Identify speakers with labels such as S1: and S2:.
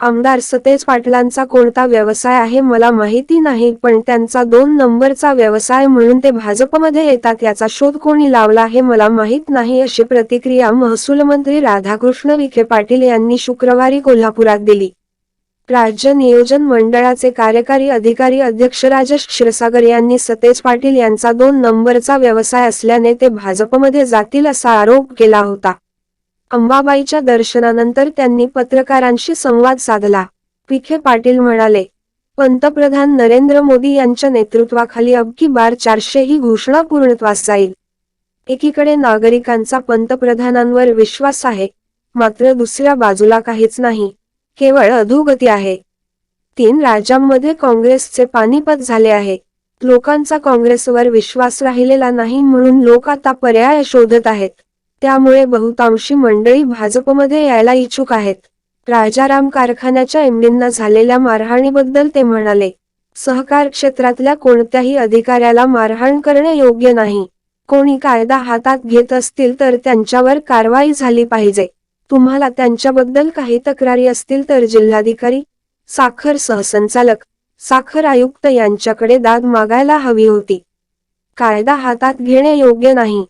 S1: आमदार सतेज पाटलांचा कोणता व्यवसाय आहे मला माहिती नाही पण त्यांचा दोन नंबरचा व्यवसाय म्हणून ते भाजपमध्ये येतात याचा शोध कोणी लावला हे मला माहीत नाही अशी प्रतिक्रिया महसूल मंत्री राधाकृष्ण विखे पाटील यांनी शुक्रवारी कोल्हापुरात दिली. राज्य नियोजन मंडळाचे कार्यकारी अधिकारी अध्यक्ष राजेश क्षीरसागर यांनी सतेज पाटील यांचा दोन नंबरचा व्यवसाय असल्याने ते भाजपमध्ये जातील असा आरोप केला होता. अंबाबाईच्या दर्शनानंतर त्यांनी पत्रकारांशी संवाद साधला. विखे पाटील म्हणाले पंतप्रधान नरेंद्र मोदी यांच्या नेतृत्वाखाली अबकी बार चारशे ही घोषणा पूर्णत्वास जाईल. एकीकडे नागरिकांचा पंतप्रधानांवर विश्वास आहे मात्र दुसऱ्या बाजूला काहीच नाही केवळ अधोगती आहे. तीन राज्यांमध्ये काँग्रेसचे पानिपत झाले आहे. लोकांचा काँग्रेसवर विश्वास राहिलेला नाही म्हणून लोक आता पर्याय शोधत आहेत. त्यामुळे बहुतांशी मंडळी भाजपमध्ये यायला इच्छुक आहेत. राजाराम कारखान्याच्या एमडींना झालेल्या मारहाणीबद्दल ते म्हणाले सहकार क्षेत्रातल्या कोणत्याही अधिकाऱ्याला मारहाण करणे योग्य नाही. कोणी कायदा हातात घेत असतील तर त्यांच्यावर कारवाई झाली पाहिजे. तुम्हाला त्यांच्याबद्दल काही तक्रारी असतील तर जिल्हाधिकारी साखर सहसंचालक साखर आयुक्त यांच्याकडे दाद मागायला हवी होती. कायदा हातात घेणे योग्य नाही.